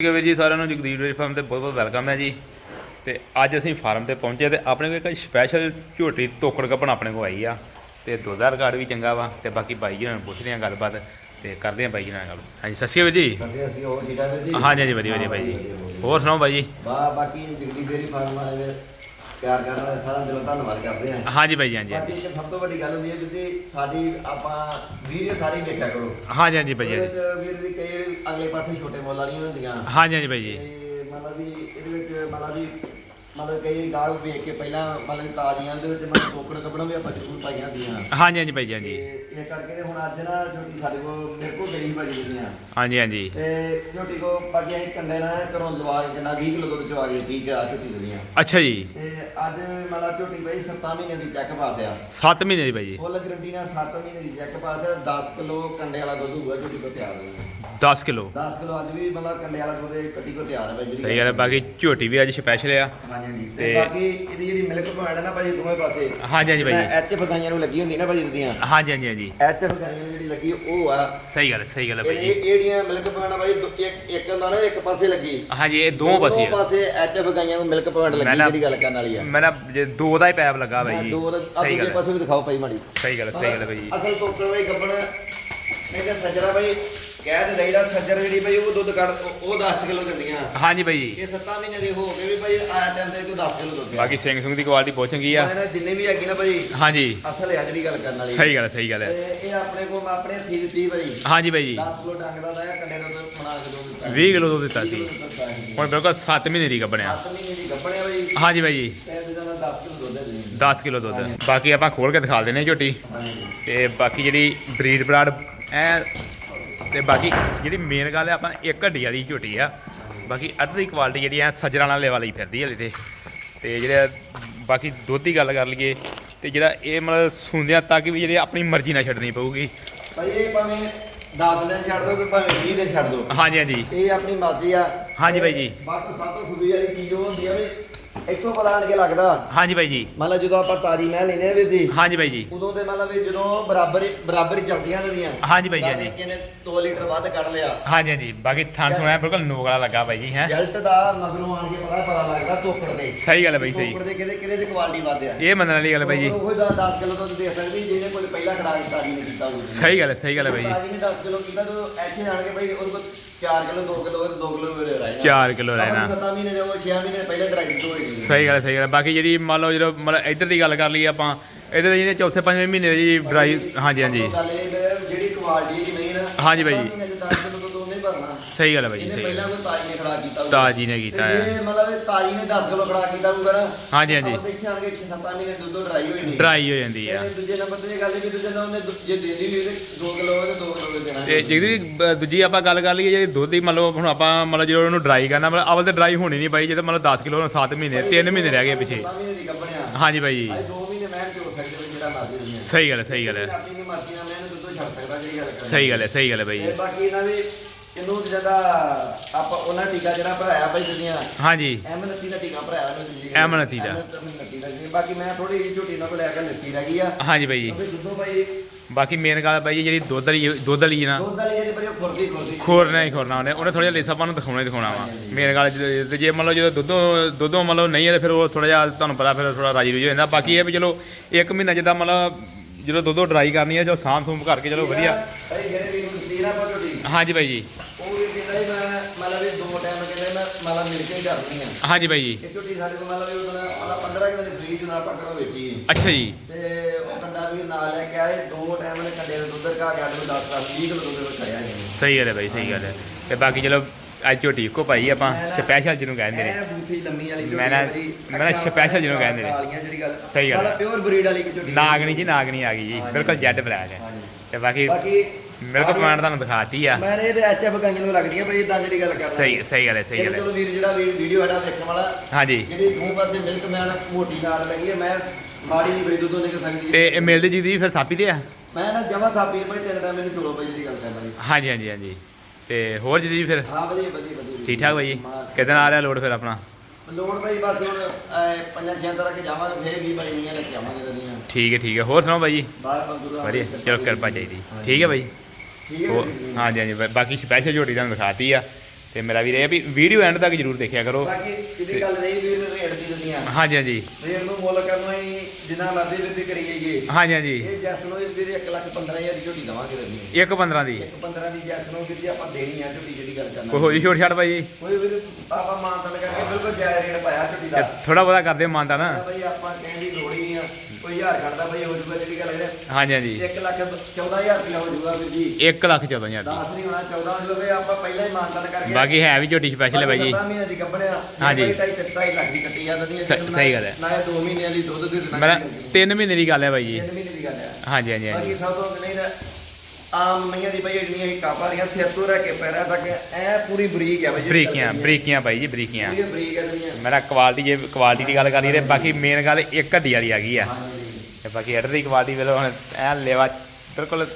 ਠੀਕ ਹੈ ਵੀਰ ਜੀ ਸਾਰਿਆਂ ਨੂੰ ਜਗਦੀਪ ਡੇਅਰੀ ਫਾਰਮ ਤੇ ਬਹੁਤ ਬਹੁਤ ਵੈਲਕਮ ਹੈ ਜੀ। ਤੇ ਅੱਜ ਅਸੀਂ ਫਾਰਮ ਤੇ ਪਹੁੰਚੇ ਤੇ ਆਪਣੇ ਕੋਲ ਇੱਕ ਸਪੈਸ਼ਲ ਝੋਟੀ ਤੋਕੜ ਕੱਪਣ ਆਪਣੇ ਕੋਲ ਆਈ ਆ। ਤੇ ਦੁੱਧ ਦਾ ਰਿਕਾਰਡ ਵੀ ਚੰਗਾ ਵਾ ਤੇ ਬਾਕੀ ਬਾਈ ਜੀ ਨਾਲ ਪੁੱਛਦੇ ਆ ਗੱਲਬਾਤ ਤੇ ਕਰਦੇ ਆ ਬਾਈ ਜੀ ਨਾਲ ਗੱਲ। ਹਾਂਜੀ ਸਤਿ ਸ਼੍ਰੀ ਅਕਾਲ ਵੀਰ ਜੀ। ਅਸੀਂ ਅਸੀਂ ਹੋਰ ਠੀਕ ਠਾਕ ਜੀ? ਹਾਂਜੀ ਹਾਂਜੀ ਵਧੀਆ ਵਧੀਆ ਬਾਈ ਜੀ। ਹੋਰ ਸੁਣਾਓ ਬਾਈ ਜੀ? ਬਾ ਬਾਕੀ ਜਗਦੀ ਡੇਰੀ ਫਾਰਮ ਵਾਲੇ ਪਿਆਰ ਕਰਨ ਵਾਲੇ ਸਾਰਾ ਦਿਲੋਂ ਧੰਨਵਾਦ ਕਰਦੇ ਹਾਂ। ਹਾਂਜੀ ਜੀ ਹਾਂਜੀ ਹਾਂਜੀ। ਇੱਕ ਸਭ ਤੋਂ ਵੱਡੀ ਗੱਲ ਹੁੰਦੀ ਹੈ ਜਿੱਦੀ ਸਾਡੀ ਆਪਾਂ ਵੀਡੀਓ ਸਾਰੀ ਵੇਖਿਆ ਕਰੋ। ਹਾਂਜੀ ਹਾਂਜੀ ਉਹਦੇ ਵਿੱਚ ਵੀਰ ਦੀ ਕਈ ਅਗਲੇ ਪਾਸੇ ਛੋਟੇ ਮੁੱਲ ਵਾਲੀਆਂ ਹੁੰਦੀਆਂ। ਹਾਂਜੀ ਹਾਂਜੀ ਬਾਈ ਜੀ। ਤੇ ਮਤਲਬ ਵੀ ਇਹਦੇ ਵਿੱਚ ਮਤਲਬ ਵੀ ਮਤਲਬ ਕਈ ਗਾਲ ਵੇਖ ਕੇ ਪਹਿਲਾਂ ਮਤਲਬ ਵੀ ਤਾਜ਼ੀਆਂ ਦੇ ਵਿੱਚ ਮਤਲਬ ਟੋਕੜ ਕੱਪੜਾ ਵੀ ਆਪਾਂ ਜ਼ਰੂਰ ਪਾਈਆਂ ਹੁੰਦੀਆਂ। ਹਾਂਜੀ ਹਾਂਜੀ ਬਾਈ ਜੀ ਹਾਂਜੀ। ਤੇ ਇਹ ਕਰਕੇ ਤੇ ਹੁਣ ਅੱਜ ਨਾ ਛੋਟੀ ਸਾਡੇ ਕੋਲ ਮੇਰੇ ਕੋਲ ਗਈ ਭਾਜੀ ਦੀਆਂ ਹਾਂਜੀ ਹਾਂਜੀ। ਤੇ ਝੋਟੀ ਕੋ ਬਾਕੀ ਅਸੀਂ ਕੰਡੇ ਨਾਲ ਘਰੋਂ ਲਵਾ ਕੇ ਜਨਾ 20 ਕਿਲੋ ਦੁੱਧ ਚੋ ਆ ਗਈ 30 ਕਿ ਆ ਝੋਟੀ ਦੀਆਂ ਅੱਛਾ ਜੀ। ਤੇ ਅੱਜ ਮਤਲਬ ਝੋਟੀ ਬਈ 7 ਮਹੀਨੇ ਦੀ ਚੈੱਕ ਪਾਸ ਆ। 7 ਮਹੀਨੇ ਦੀ ਬਾਈ ਜੀ। ਫੁੱਲ ਗਰੰਟੀ ਨਾਲ 7 ਮਹੀਨੇ ਦੀ ਚੈੱਕ ਪਾਸ ਆ 10 ਕਿਲੋ ਕੰਡੇ ਵਾਲਾ ਦੁੱਧ ਹੋਊਗਾ ਝੋਟੀ ਕੋ ਤਿਆਰ ਹੋਊਗਾ। 10 ਕਿਲੋ। 10 ਕਿਲੋ ਅੱਜ ਵੀ ਮਤਲਬ ਕੰਡੇ ਵਾਲਾ ਇਹ ਕੱਟੀ ਕੋ ਤਿਆਰ ਹੈ ਬਾਈ ਜਿਹੜੀ ਸਹੀ ਗੱਲ ਹੈ ਬਾਕੀ ਝੋਟੀ ਵੀ ਅੱਜ ਸਪੈਸ਼ਲ ਆ। ਹਾਂਜੀ ਹਾਂਜੀ। ਤੇ ਬਾਕੀ ਇਹਦੀ ਜਿਹੜੀ ਮਿਲਕ ਪੁਆਇੰਟ ਹੈ ਨਾ ਭਾਜੀ ਦੋਵੇਂ ਪਾਸੇ। ਹਾਂਜੀ ਹਾਂਜੀ ਬਾਈ ਜੀ ਐਚ ਫਗਾਈਆਂ ਨੂੰ ਲੱਗੀ ਹੁੰਦੀ ਨਾ ਭਾਜੀ ਦੀਆਂ ਹਾਂਜੀ ਹਾਂਜੀ ਹਾਂਜੀ। ਐਚ ਫਗਾਈਆਂ ਨੂੰ ਜਿਹੜੀ ਲੱਗੀ ਉਹ ਆ। ਸਹੀ ਗੱਲ ਸਹੀ ਗੱਲ ਹੈ ਜੀ ਇਹ ਜਿਹੜੀਆਂ ਮਿਲਕ ਪੁਆਇੰਟ ਦੋ- ਇੱਕ ਇੱਕ ਹੁੰਦਾ ਨਾ ਇੱਕ ਪਾਸੇ ਲੱਗੀ। ਹਾਂਜੀ ਇਹ ਦੋ ਪਾਸੇ ਆ। ਪਾਸੇ ਐਚਐਫ ਗਾਈਆਂ ਨੂੰ ਮਿਲਕ ਪੁਆਇੰਟ ਲੱਗੀ ਜਿਹੜੀ ਗੱਲ ਕਰਨ ਵਾਲੀ ਆ। ਮੈਂ ਨਾ ਜੇ ਦੋ ਦਾ ਹੀ ਪੈਪ ਲੱਗਾ ਬਾਈ ਜੀ। ਦੋ ਦਾ ਹੈ, ਪਾਸੇ ਵੀ ਦਿਖਾਓ ਭਾਈ ਮਾੜੀ। ਸਹੀ ਗੱਲ ਸਹੀ ਗੱਲ ਜੀ। ਅਸਲ ਟੋਕਰ ਵਾਲੀ ਗੱਬਣ ਇਹਦਾ ਸੱਜਰਾ ਭਾਈ ਕਹਿ ਤੇ ਦਈਦਾ ਸੱਜਰ ਜਿਹੜੀ ਭਾਈ ਉਹ ਦੁੱਧ ਕੱਢ ਉਹ- ਉਹ 10 ਕਿਲੋ ਦਿੰਦੀਆਂ। ਹਾਂਜੀ ਬਾਈ ਜੀ। ਇਹ 7 ਮਹੀਨੇ ਦੀ ਹੋ ਗਏ ਵੀ ਭਾਈ ਆ ਟਾਈਮ ਤੇ ਕੋਈ 10 ਕਿਲੋ ਦੁੱਧ ਬਾਕੀ ਸਿੰਘ ਸੁੰਗ ਦੀ ਕੁਆਲਿਟੀ ਬਹੁਤ ਚੰਗੀ ਆ। ਮੈਂ ਨਾ ਜਿੰਨੇ ਵੀ ਹੈਗੀ ਨਾ ਭਾਈ ਹਾਂਜੀ। ਅਸਲ ਹੈ ਜਿਹੜੀ ਗੱਲ ਕਰਨ ਵਾਲੀ ਸਹੀ ਗੱਲ ਹੈ, ਸਹੀ ਗੱਲ ਹੈ। ਤੇ ਇਹ ਆਪਣੇ ਕੋਲ ਮੈਂ ਆਪਣੇ ਹੱਥੀ ਦਿੱਤੀ ਭਾਈ ਹਾਂਜੀ ਬਾਈ ਜੀ। 10 ਕਿਲੋ ਡੰਗ ਦਾ ਲਾਇਆ ਕੰਡੇ ਦਾ ਦੁੱਧ ਬਣਾ ਕੇ ਦੁੱਧ ਦਿੱਤਾ 20 ਕਿਲੋ ਦੁੱਧ ਦਿੱਤਾ 20 ਸੀ। ਹੁਣ ਬਿਲਕੁਲ 7 ਮਹੀਨੇ ਦੀ ਗੱਬਣਿਆ 7 ਮਹੀਨੇ ਦੀ ਗੱਬਣੇ ਭਾਈ ਹਾਂਜੀ ਬਾਈ ਜੀ। ਤੇ ਇਹਦੇ ਨਾਲ 10 ਕਿਲੋ ਦੁੱਧ ਦੇ ਦੇਣੀ 10 ਕਿਲੋ ਦੁੱਧ। ਬਾਕੀ ਆਪਾਂ ਖੋਲ ਕੇ ਦਿਖਾ ਦਿੰਨੇ ਝੋਟੀ। ਤੇ ਬਾਕੀ ਜਿਹੜੀ ਬਰੀਡ ਬਰਾਡ ਐ ਤੇ ਬਾਕੀ ਜਿਹੜੀ ਮੇਨ ਗੱਲ ਹੈ ਆਪਾਂ ਇੱਕ ਹੱਡੀ ਵਾਲੀ ਝੋਟੀ ਆ। ਬਾਕੀ ਅੱਧ ਦੀ ਕੁਆਲਿਟੀ ਜਿਹੜੀ ਆ ਸਜਰਾਂ ਨਾਲ ਲੈਵਲ ਹੀ ਫਿਰਦੀ ਹਲੇ ਤੇ। ਤੇ ਜਿਹੜੇ ਬਾਕੀ ਦੁੱਧ ਦੀ ਗੱਲ ਕਰ ਲਈਏ ਤੇ ਜਿਹੜਾ ਇਹ ਮਤਲਬ ਸੁੰਦਿਆਂ ਤੱਕ ਵੀ ਜਿਹੜੇ ਆਪਣੀ ਮਰਜ਼ੀ ਨਾਲ ਛੱਡਣੀ ਪਊਗੀ। ਭਾਈ ਇਹ ਭਾਵੇਂ 10 ਦਿਨ ਛੱਡ ਦੋ ਕਿ ਭਾਵੇਂ 20 ਦਿਨ ਛੱਡ ਦੋ। ਹਾਂਜੀ ਹਾਂਜੀ। ਇਹ ਆਪਣੀ ਮਰਜ਼ੀ ਆ। ਹਾਂਜੀ ਬਾਈ ਜੀ। ਤੋਂ ਸਭ ਤੋਂ ਖੁਬੀ ਵਾਲੀ ਚੀਜ਼ ਉਹ ਹੁੰਦੀ ਆ ਵੀ ਇੱਥੋਂ ਪਤਾ ਆਣ ਕੇ ਲੱਗਦਾ। ਹਾਂਜੀ ਬਾਈ ਜੀ। ਮੰਨ ਲਓ ਜਦੋਂ ਆਪਾਂ ਤਾਜੀ ਮਹਿ ਲੈਨੇ ਆ ਵੀਰ ਜੀ ਹਾਂਜੀ ਬਾਈ ਜੀ। ਉਦੋਂ ਤੇ ਮੰਨ ਲਓ ਵੀ ਜਦੋਂ ਬਰਾਬਰ ਹੀ- ਬਰਾਬਰ ਹੀ ਚੱਲਦੀਆਂ ਨਦੀਆਂ ਹਾਂਜੀ ਬਾਈ ਜੀ, ਹਾਂਜੀ। ਕਿਨੇ 2 ਲੀਟਰ ਵੱਧ ਕੱਢ ਲਿਆ। ਹਾਂਜੀ ਹਾਂਜੀ। ਬਾਕੀ ਥਾਂ ਸੁਣਿਆ ਬਿਲਕੁਲ ਨੋਕ ਵਾਲਾ ਲੱਗਾ ਬਾਈ ਜੀ ਹੈ। ਜਲਟ ਦਾ ਮਗਰੋਂ ਆਣ ਕੇ ਪਤਾ ਪਤਾ ਲੱਗਦਾ ਤੋਕੜ ਦੇ। ਸਹੀ ਗੱਲ ਹੈ ਬਾਈ ਸਹੀ। ਤੋਕੜ ਦੇ ਕਿਹਦੇ ਕਿਹਦੇ ਚ ਕੁਆਲਿਟੀ ਵੱਧ ਆ ਇਹ ਮੰਨਣ ਵਾਲੀ ਗੱਲ ਹੈ ਬਾਈ ਜੀ। ਉਹ 10 ਕਿਲੋ ਦੁੱਧ ਦੇ ਸਕਦੀ ਜਿਹਨੇ ਕੋਈ ਪਹਿਲਾ ਖੜਾ ਤਾਜੀ ਨੇ ਕੀਤਾ ਹੋਊ। ਸਹੀ ਗੱਲ ਹੈ ਸਹੀ ਗੱਲ ਹੈ ਬਾਈ ਜੀ। ਤਾਜੀ ਨੇ 10 ਕਿਲੋ ਕੀਤਾ ਤਾਂ ਇੱਥੇ ਆਣ ਕੇ ਭਾਈ ਉਹਦੇ ਕੋਲ 4 ਕਿਲੋ 2 ਕਿਲੋ 2 ਕਿਲੋ ਮੇਰੇ ਰਹਿ 4 ਕਿਲੋ ਰਹਿਣਾ 7 ਮਹੀਨੇ ਦੇ ਉਹ 6 ਮਹੀਨੇ ਪਹਿਲੇ ਡਰਾਈਵ ਤੋਂ ਸਹੀ ਗੱਲ ਹੈ, ਸਹੀ ਗੱਲ ਹੈ। ਬਾਕੀ ਜਿਹੜੀ ਮੰਨ ਲਓ ਜਦੋਂ ਮਤਲਬ ਇੱਧਰ ਦੀ ਗੱਲ ਕਰ ਲਈਏ ਆਪਾਂ ਇੱਧਰ ਜਿਹੜੇ ਚੌਥੇ ਪੰਜਵੇਂ ਮਹੀਨੇ ਦੀ ਡਰਾਈ ਹਾਂਜੀ ਹਾਂਜੀ ਗੱਲ ਇਹ ਹੈ ਜਿਹੜੀ ਕੁਆਲਿਟੀ ਦੀ ਨਹੀਂ ਨਾ ਹਾਂਜੀ ਬਾਈ ਜੀ। 10 ਕਿਲੋ ਤੋਂ ਨਹੀਂ ਭਰਨਾ ਸਹੀ ਗੱਲ ਹੈ ਬਾਈ ਜੀ ਇਹਨੇ ਸਹੀ ਪਹਿਲਾਂ ਕੋਈ ਤਾਜੀ ਨੇ ਖੜਾ ਕੀਤਾ ਹੋਊਗਾ। ਤਾਜੀ ਨੇ ਕੀਤਾ ਤੇ ਹੈ। ਜੇ ਮਤਲਬ ਇਹ ਤਾਜੀ ਨੇ 10 ਕਿਲੋ ਖੜਾ ਕੀਤਾ ਹੋਊਗਾ ਨਾ। ਹਾਂਜੀ ਹਾਂਜੀ। ਆਪਾਂ ਦੇਖਿਆ ਆਣਗੇ 6-7 ਮਹੀਨੇ ਦੁੱਧ ਡਰਾਈ ਹੋਈ ਨਹੀਂ ਡਰਾਈ ਹੋ ਜਾਂਦੀ ਆ। ਤੇ ਦੂਜੇ ਨੰਬਰ ਤੇ ਇਹ ਗੱਲ ਵੀ ਦੂਜੇ ਨਾਲ ਉਹਨੇ ਦੁ- ਜੇ ਦੇਦੀ ਵੀ ਉਹਦੇ 2 ਕਿਲੋ ਤੇ 2 ਕਿਲੋ ਦੇ ਦੇਣਾ। ਤੇ ਜਿਹੜੀ ਬ- ਦੂਜੀ ਆਪਾਂ ਗੱਲ ਕਰ ਲਈਏ ਜਿਹੜੀ ਦੁੱਧ ਦੀ ਮਤਲਬ ਹੁਣ ਆਪਾਂ ਮਤਲਬ ਜਦੋਂ ਉਹਨੂੰ ਡਰਾਈ ਕਰਨਾ ਮਤਲਬ ਅਵਲ ਤੇ ਡਰਾਈ ਹੋਣੀ ਨਹੀਂ ਬਾਈ ਜਦੋਂ ਮਤਲਬ 10 ਕਿਲੋ ਨੂੰ 7 ਮਹੀਨੇ 3 ਮਹੀਨੇ ਰਹਿ ਗਏ ਪਿੱਛੇ। 7 ਮਹੀਨੇ ਦੀ ਗੱਭਣਿਆ ਹਾਂਜੀ ਬਾਈ ਜੀ। ਅੱਜ 2 ਮਹੀਨੇ ਮੈਂ ਤੇ ਹੋ ਸਕਦੇ ਵੀ ਜਿਹੜਾ ਮਰਜ਼ੀ ਦੁਨੀਆ ਸਹੀ ਗੱਲ ਹੈ ਸਹੀ ਗੱਲ ਹੈ। ਆਪਣੀ ਮਰਜ਼ੀ ਨਾਲ ਮੈਂ ਇਹਨੂੰ ਦੁੱਧੋਂ ਛੱਡ ਸਕਦਾ ਜਿਹੜੀ ਗੱਲ ਕਰਨੀ ਸਹੀ ਗੱਲ ਹੈ ਸਹੀ ਗੱਲ ਹੈ ਬਾਈ ਤੇ ਜੀ ਬਾਕੀ ਇਹਨਾਂ ਵੀ ਇਹਨੂੰ ਜ਼ਿਆਦਾ ਆਪਾਂ ਉਹਨਾਂ ਟੀਕਾ ਜਿਹੜਾ ਭਰਾਇਆ ਬਾਈ ਦੁਨੀਆ ਹਾਂਜੀ। ਐਮਨਤੀ ਦਾ ਟੀਕਾ ਭਰਾਇਆ ਉਹਨੇ ਦਿੱਲੀ ਐਮਨਤੀ ਦਾ। ਐਮਨਤੀ ਦਾ। ਬਾਕੀ ਮੈਂ ਥੋੜੀ ਜਿਹੀ ਝੋਟੀ ਨਾਲ ਲੈ ਕੇ ਲੱਸੀ ਰਹਿ ਗਈ ਆ। ਹਾਂਜੀ ਬਾਈ ਜੀ। ਦੁੱਧੋਂ ਬਾਈ ਬਾਕੀ ਮੇਨ ਗੱਲ ਬਾਈ ਜਿਹੜੀ ਦੁੱਧ ਵਾਲੀ ਦੁੱਧ ਵਾਲੀ ਨਾ। ਦੁੱਧ ਵਾਲੀ ਜਿਹੜੀ ਉਹ ਖੁਰਦੀ ਖੁਰਦੀ। ਖੋਰਨਾ ਹੀ ਖੋਰਨਾ ਉਹਨੇ। ਉਹਨੇ ਥੋੜਾ ਜਿਹਾ ਲੇਸਾਪਨ ਨੂੰ ਦਿਖਾਉਣਾ ਹੀ ਦਿਖਾਉਣਾ ਵਾ। ਮੇਰੇ ਗੱਲ ਜੇ ਜੇ ਮੰਨ ਲਓ ਜਦੋਂ ਦੁੱਧੋਂ ਦੁੱਧੋਂ ਮੰਨ ਲਓ ਨਹੀਂ ਹੈ ਤੇ ਫਿਰ ਉਹ ਥੋੜਾ ਜਿਹਾ ਤੁਹਾਨੂੰ ਪਤਾ ਫਿਰ ਥੋੜਾ ਰਾਜੀ ਰੁਜੀ ਹੋ ਜਾਂਦਾ। ਬਾਕੀ ਇਹ ਵੀ ਚਲੋ ਇੱਕ ਮਹੀਨਾ ਜਿੱਦਾਂ ਮਤਲਬ ਜਦੋਂ ਦੁੱਧੋਂ ਡਰਾਈ ਕਰਨੀ ਹੈ ਜੋ ਸਾਂਭ ਸੂੰਭ ਕਰਕੇ ਚਲੋ ਵਧੀਆ। ਜਿਹੜੇ ਹਾਂਜੀ ਬਾਈ ਜੀ। ਮੈਂ ਮਤਲਬ ਵੀ ਦੋ ਟਾਈਮ ਕਹਿੰਦੇ ਮੈਂ ਮਤਲਬ ਮਿਲ ਕੇ ਹੀ ਕਰਨੀ ਆ। ਹਾਂਜੀ ਬਾਈ ਜੀ। ਇਹ ਝੋਟੀ ਸਾਡੇ ਕੋਲ ਮਤਲਬ ਵੀ ਉਹਨਾਂ ਮਤਲਬ 15 ਕਿਲੋ ਦੀ ਸਰੀਰ ਜਨਾ ਆਪਾਂ ਕਰੋ ਵੇਚੀ ਅੱਛਾ ਜੀ। ਤੇ ਉਹ ਕੰਡਾ ਵੀ ਨਾਲ ਲੈ ਕੇ ਆਏ ਦੋ ਟਾਈਮ ਨੇ ਕੰਡੇ ਦਾ ਦੁੱਧ ਰਕਾ ਕੇ ਆਟੂ 10 10 20 ਕਿਲੋ ਦੁੱਧ ਰਖਾਇਆ ਜੀ। ਸਹੀ ਗੱਲ ਹੈ ਬਾਈ ਸਹੀ ਗੱਲ ਹੈ। ਤੇ ਬਾਕੀ ਚਲੋ ਅੱਜ ਝੋਟੀ ਇੱਕੋ ਪਾਈ ਆਪਾਂ ਸਪੈਸ਼ਲ ਜਿਹਨੂੰ ਕਹਿੰਦੇ ਨੇ। ਬੂਥੀ ਲੰਮੀ ਵਾਲੀ ਝੋਟੀ special ਜਿਹਨੂੰ ਕਹਿੰਦੇ ਨੇ। ਜਿਹੜੀ ਗੱਲ ਸਹੀ ਗੱਲ ਹੈ। ਪਿਓਰ ਬਰੀਡ ਵਾਲੀ ਝੋਟੀ। ਨਾਗਣੀ ਜੀ ਨਾਗਣੀ ਆ ਗਈ ਜੀ। ਬਿਲਕੁਲ ਜੈਡ ਬਲੈਕ ਹੈ। ਤੇ ਬਾਕੀ ਬਾਕੀ ਮਿਲਕ ਪੁਆਇੰਟ ਤੁਹਾਨੂੰ ਦਿਖਾਤੀ ਆ। ਮੈਂ ਇਹ ਐਚਐਫ ਗੰਜ ਨੂੰ ਲੱਗਦੀ ਹੈ ਬਈ ਇਦਾਂ ਜਿਹੜੀ ਗੱਲ ਕਰਦਾ। ਸਹੀ ਸਹੀ ਗੱਲ ਹੈ ਸਹੀ ਗੱਲ ਹੈ। ਚਲੋ ਵੀਰ ਜਿਹੜਾ ਵੀਡੀਓ ਸਾਡਾ ਵੇਖਣ ਵਾਲਾ ਹਾਂਜੀ। ਜਿਹੜੀ ਮੂੰਹ ਪਾਸੇ ਮਿਲਕ ਮੈਨ ਮੋਟੀ ਨਾਲ ਲੱਗੀ ਹੈ ਮੈਂ ਮਾੜੀ ਨਹੀਂ ਬਈ ਦੁੱਧੋਂ ਨਿਕਲ ਸਕਦੀ ਤੇ ਇਹ ਮਿਲਦੇ ਜੀ ਦੀ ਫਿਰ ਥਾਪੀ ਤੇ ਆ? ਮੈਂ ਨਾ ਜਮਾ ਥਾਪੀ ਬਈ ਤਿੰਨ ਟਾਈਮ ਮੈਨੂੰ ਚੋਲੋ ਬਈ ਜਿਹੜੀ ਗੱਲ ਕਰਦਾ ਜੀ ਹਾਂਜੀ ਹਾਂਜੀ ਹਾਂਜੀ। ਤੇ ਹੋਰ ਜੀ ਫਿਰ? ਹਾਂ ਵਧੀਆ ਵਧੀਆ ਵਧੀਆ ਠੀਕ ਠਾਕ ਬਾਈ ਕਿਦਾਂ ਆ ਰਿਹਾ ਲੋਡ ਫਿਰ ਆਪਣਾ? ਲੋੜ ਬਈ ਬਸ ਹੁਣ ਪੰਜਾਂ ਛੇ ਤਰ੍ਹਾਂ ਕੇ ਜਾਵਾਂਗੇ ਫੇਰ ਵੀ ਬਈ ਮੀਆਂ ਲੈ ਕੇ ਆਵਾਂਗੇ ਠੀਕ ਹੈ ਠੀਕ ਹੈ। ਹੋਰ ਸੁਣਾਓ ਬਾਈ ਜੀ? ਵਧੀਆ ਚਲੋ ਕਿਰਪਾ ਚਾਹੀਦੀ। ਠੀਕ ਹੈ ਬਾਈ। ਠੀਕ ਹੈ ਹੋਰ ਵੀਰ ਜੀ। ਹਾਂਜੀ ਹਾਂਜੀ ਬਾ- ਬਾਕੀ ਸਪੈਸ਼ਲ ਝੋਟੀ ਤੁਹਾਨੂੰ ਦਿਖਾਤੀ ਆ। ਤੇ ਮੇਰਾ ਵੀਰ ਇਹ ਵੀ ਵੀਡੀਓ ਐਂਡ ਤੱਕ ਜਰੂਰ ਦੇਖਿਆ ਕਰੋ। ਬਾਕੀ ਇਹਦੀ ਗੱਲ ਨਹੀਂ ਵੀ ਰੇਟ ਦੀ ਦੁਨੀਆ। ਹਾਂਜੀ ਹਾਂਜੀ। ਰੇਟ ਨੂੰ ਮੁੱਲ ਕਰਨਾ ਹੀ ਜਿੰਨਾ ਮਰਜ਼ੀ ਵੀ ਕਰੀ ਜਾਈਏ ਹਾਂਜੀ ਹਾਂਜੀ। ਇਹ ਜੈਸ ਨੂੰ ਵੀਰ 1 ਲੱਖ 15000 ਦੀ ਝੋਟੀ ਦਵਾਂਗੇ ਰੰਨੀ ਇੱਕ 15 ਦੀ। ਇੱਕ 15 ਦੀ ਜੈਸ ਨੂੰ ਵੀਰ ਜੀ ਆਪਾਂ ਦੇਣੀ ਆ ਝੋਟੀ ਜਿਹੜੀ ਗੱਲ ਕਰਨਾ। ਕੋਈ ਹੋਈ ਛੋਟ ਛੱਡ ਬਾਈ ਜੀ? ਕੋਈ ਵੀਰ ਆਪਾਂ ਮਾਨਤਨ ਕਰਕੇ ਬਿਲਕੁਲ ਜਾਇਜ਼ ਰੇਟ ਪਾਇਆ ਝੋਟੀ ਦਾ। ਥੋੜਾ ਬਹੁਤਾ ਕਰਦੇ ਮਾਨਦਾ ਨਾ। ਬਈ ਆਪਾਂ ਕਹਿਣ ਦੀ ਲੋੜ ਹੀ ਨਹੀਂ ਆ। ਕੋਈ ਹਜ਼ਾਰ ਖੜਦਾ ਬਈ ਹੋ ਜੂਗਾ ਜਿਹੜੀ ਗੱਲ ਹੈ। ਹਾਂਜੀ ਹਾਂਜੀ। 1 ਲੱਖ 14000 ਰੁਪਇਆ ਹੋ ਜੂਗਾ ਵੀਰ ਜੀ। 1 ਲੱਖ 14 ਹਜ਼ਾਰ 10 ਨਹੀਂ ਹੋਣਾ 14 ਹੋ ਜਾਵੇ ਆਪਾਂ ਪਹਿਲਾਂ ਹੀ ਮਾਨਤਨ ਕਰਕੇ ਬਾਕੀ ਹੈ ਵੀ ਝੋਟੀ ਸਪੈਸ਼ਲ ਹੈ ਬਾਈ ਜੀ। ਮਹੀਨੇ ਦੀ ਹਾਂਜੀ। 2.5 2.5 ਲੱਖ ਦੀ ਕੱਟੀ ਜਾਂਦੀ ਹੈ ਸ- ਸਹੀ ਗੱਲ ਹੈ। ਨਾ ਇਹ 2 ਮਹੀਨਿਆਂ ਦੀ ਦੁੱਧ ਦੀ ਮੇਰਾ 3 ਮਹੀਨੇ ਦੀ ਗੱਲ ਹੈ ਬਾਈ ਜੀ। ਤਿੰਨ ਮਹੀਨੇ ਦੀ ਗੱਲ ਹੈ। ਹਾਂਜੀ ਹਾਂਜੀ ਬਾਕੀ ਸਭ ਤੋਂ ਨਹੀਂ ਆਮ ਮਈਆਂ ਦੀ ਬਈ ਜਿਹੜੀਆਂ ਹੀ ਕਾਪਾ ਰਹੀਆਂ ਸਿਰ ਤੋਂ ਰਹਿ ਕੇ ਪੈਰਾਂ ਤੱਕ ਐ ਪੂਰੀ ਬਰੀਕ ਹੈ ਬਈ ਜਿਹੜੀ ਬਰੀਕੀਆਂ ਗੱਲ ਕਰਨੀ ਹੈ। ਬਰੀਕੀਆਂ ਬਾਈ ਜੀ ਬਰੀਕੀਆਂ। ਪੂਰੀ ਬਰੀਕ ਹੈ ਜਿਹੜੀਆਂ ਮੇਰਾ ਕੁਆਲਿਟੀ ਜੇ ਕੁਆਲਿਟੀ ਦੀ ਗੱਲ ਕਰੀਏ ਤੇ ਬਾਕੀ ਮੇਨ ਗੱਲ ਇੱਕ ਹੱਡੀ ਵਾਲੀ ਆ ਗਈ ਆ। ਬਾਕੀ ਐਡਰ ਦੀ ਕੁਆਲਿਟੀ ਵੇਲੋ ਹੁਣ ਐ ਲੈਵਾ ਬਿਲਕੁਲ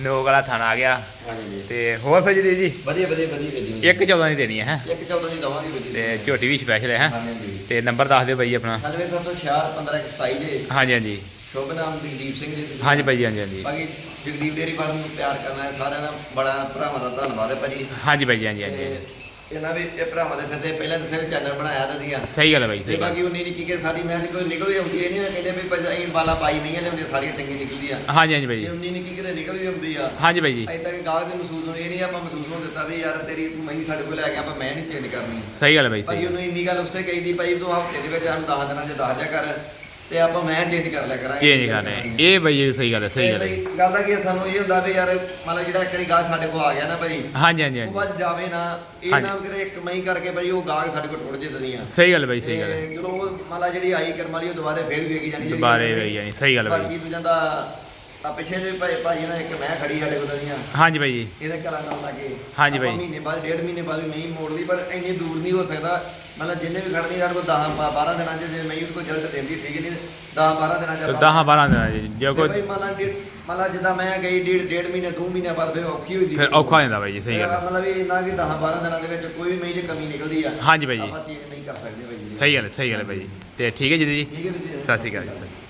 ਨੋਕ ਵਾਲਾ ਥਾਣਾ ਆ ਗਿਆ। ਹਾਂਜੀ। ਤੇ ਹੋਰ ਫਿਰ ਜੀ ਜੀ? ਵਧੀਆ ਵਧੀਆ ਵਧੀਆ ਵਧੀਆ ਇੱਕ 14 ਦੀ ਦੇਣੀ ਹੈ ਹੈਂ? ਇੱਕ 14 ਦੀ ਦਵਾਂਗੇ ਵਧੀਆ ਤੇ ਝੋਟੀ ਵੀ ਸਪੈਸ਼ਲ ਹੈ ਹੈਂ? ਹਾਂਜੀ ਤੇ ਨੰਬਰ ਦੱਸ ਦਿਓ ਬਾਈ ਆਪਣਾ। 9764 1527 ਦੇ। ਹਾਂਜੀ ਹਾਂਜੀ। ਸ਼ੁਭ ਨਾਮ ਜਗਦੀਪ ਸਿੰਘ ਜੀ। ਹਾਂਜੀ ਜੀ ਹਾਂਜੀ ਹਾਂਜੀ। ਬਾਕੀ ਜਗਦੀਪ ਡੇਰੀ ਫਾਰਮ ਨੂੰ ਪਿਆਰ ਕਰਨਾ ਹੈ ਸਾਰਿਆਂ ਦਾ ਬੜਾ ਭਰਾਵਾਂ ਦਾ ਧੰਨਵਾਦ ਹੈ ਭਾਜੀ ਹਾਂਜੀ ਜੀ ਹਾਂਜੀ ਹਾਂਜੀ। ਤੇ ਇਹਨਾਂ ਵੀ ਇਹ ਭਰਾਵਾਂ ਦੇ ਸਿਰ ਪਹਿਲਾਂ ਦੱਸਿਆ ਵੀ ਚੈਨਲ ਬਣਾਇਆ ਦਦੀਆਂ ਸਹੀ ਗੱਲ ਹੈ ਬਾਈ ਤੇ ਸਹੀ ਗੱਲ। ਬਾਕੀ ਉਨੀ ਨਿੱਕੀ ਕੇ ਸਾਡੀ ਮੈਂ ਕੋਈ ਨਿਕਲ ਆਉਂਦੀ ਇਹ ਨਹੀਂ ਕਹਿੰਦੇ ਵੀ ਵਾਲਾ ਪਾਈ ਨਹੀਂ ਲਿਆਉਂਦੇ ਸਾਰੀਆਂ ਚੰਗੀ ਨਿਕਲਦੀ ਆ ਹਾਂਜੀ ਹਾਂਜੀ ਬਾਈ ਜੇ। ਜੀ ਉਨੀ ਨਿੱਕੀ ਕਿਤੇ ਨਿਕਲ ਵੀ ਆਉਂਦੀ ਆ। ਹਾਂਜੀ ਬਾਈ ਜੀ। ਅਜੇ ਤੱਕ ਗਾਹਕ ਦੇ ਮਹਿਸੂਸ ਹੋਣੀ ਇਹ ਨਹੀਂ ਆਪਾਂ ਮਹਿਸੂਸ ਹੋਣ ਦਿੱਤਾ ਵੀ ਯਾਰ ਤੇਰੀ ਮਹੀਂ ਸਾਡੇ ਕੋਲ ਲੈ ਗਿਆ ਆਪਾਂ ਮੈਂ ਨਹੀਂ ਚੇਂਜ ਕਰਨੀ। ਸਹੀ ਗੱਲ ਹੈ ਬਾਈ ਭਾਈ ਸਹੀ ਉਹਨੂੰ ਇੰਨੀ ਗੱਲ ਉਸੇ ਕਹੀ ਦੀ ਭਾਈ ਤੂੰ ਹਫ਼ਤੇ ਦੇ ਵਿੱਚ ਸਾਨੂੰ 10 ਦਿਨਾਂ 'ਚ ਦੱਸ ਜਾ ਕਰ। ਤੇ ਆਪਾਂ ਮੈਂ ਚੇਂਜ ਕਰ ਲਿਆ ਕਰਾਂਗੇ। ਚੇਂਜ ਕਰਨੇ ਇਹ ਬਾਈ ਜੀ ਸਹੀ ਗੱਲ ਹੈ ਸਹੀ ਗੱਲ ਹੈ ਤੇ ਗੱਲ ਦਾ ਕੀ ਆ, ਸਾਨੂੰ ਇਹ ਹੁੰਦਾ ਵੀ ਯਾਰ ਮਤਲਬ ਜਿਹੜਾ ਇੱਕ ਵਾਰੀ ਗਾਹਕ ਸਾਡੇ ਕੋਲ ਆ ਗਿਆ ਨਾ ਭਾਈ ਹਾਂਜੀ ਹਾਂਜੀ ਉਹ ਹਾਂਜੀ। ਬਾਅਦ ਜਾਵੇ ਨਾ। ਇਹ ਹਾਂਜੀ। ਨਾ ਕਿਤੇ ਇੱਕ ਮਹੀਂ ਕਰਕੇ ਭਾਈ ਉਹ ਗਾਹਕ ਸਾਡੇ ਕੋਲ ਟੁੱਟ ਜੇ ਦੁਨੀਆ ਸਹੀ ਗੱਲ ਬਾਈ ਸਹੀ ਗੱਲ ਹੈ। ਤੇ ਜਦੋਂ ਉਹ ਮਾਲਾ ਜਿਹੜੀ ਆਈ ਕਰਮ ਵਾਲੀ ਉਹ ਦੁਬਾਰੇ ਫੇਰ ਵੀ ਵੇਖੀ ਜਾਣੀ ਜਿਹੜੀ ਦੁਬਾਰੇ ਬਾਈ ਜਾਨੀ ਸਹੀ ਗੱਲ ਬਾਈ। ਬਾਕੀ ਦੂਜਾ ਦਾ ਆ ਪਿੱਛੇ ਜੇ ਭਾਈ ਭਾਜੀ ਨਾਲ ਇੱਕ ਮੈਂ ਖੜੀ ਸਾਡੇ ਕੋਲ ਦੀਆਂ। ਹਾਂਜੀ ਬਾਈ ਜੀ। ਇਹਦੇ ਘਰਾਂ ਨਾਲ ਲੱਗੇ ਹਾਂਜੀ ਆਪਾਂ ਬਾਈ। ਮਹੀਨੇ ਬਾਅਦ ਡੇਢ ਮਹੀਨੇ ਬਾਅਦ ਵੀ ਨਹੀਂ ਮੋੜਦੀ ਪਰ ਇੰਨੀ ਦੂਰ ਨਹੀਂ ਹੋ ਸਕਦਾ। ਮਤਲਬ ਜਿੰਨੇ ਵੀ ਖੜਨੀ ਸਾਡੇ ਕੋਲ 10 12 ਦਿਨਾਂ ਚ ਜੇ ਮੈਂ ਉਹਦੇ ਕੋਲ ਜਲਦ ਦਿੰਦੀ ਠੀਕ ਨਹੀਂ 10 12 ਦਿਨਾਂ ਚ 10 12 ਦਿਨਾਂ ਜੀ ਜੇ ਜੇ ਕੋਈ ਭਾਈ ਮਤਲਬ ਡੇਢ ਮਤਲਬ ਜਿੱਦਾਂ ਮੈਂ ਗਈ ਡੇਢ ਡੇਢ ਮਹੀਨੇ 2 ਮਹੀਨੇ ਬਾਅਦ ਫਿਰ ਔਖੀ ਹੋਈ ਦੀ ਫਿਰ ਔਖਾ ਹੋ ਜਾਂਦਾ ਬਾਈ ਜੀ ਸਹੀ ਗੱਲ ਹੈ ਮਤਲਬ ਇਹ ਨਾ ਕਿ 10 12 ਦਿਨਾਂ ਦੇ ਵਿੱਚ ਕੋਈ ਵੀ ਮਹੀਂ ਚ ਕਮੀ ਨਿਕਲਦੀ ਆ ਹਾਂਜੀ ਬਾਈ ਜੀ। ਆਪਾਂ ਚੀਜ਼ ਨਹੀਂ ਕਰ ਸਕਦੇ ਭਾਈ ਜੀ। ਸਹੀ ਗੱਲ ਹੈ ਸਹੀ ਗੱਲ ਹੈ ਬਾਈ ਜੀ। ਤੇ ਠੀਕ ਹੈ ਜੀ ਦੀਦੀ ਠੀਕ ਹੈ ਵੀਰ ਜੀ ਸਤਿ ਸ਼੍ਰੀ ਅਕਾਲ ਜੀ।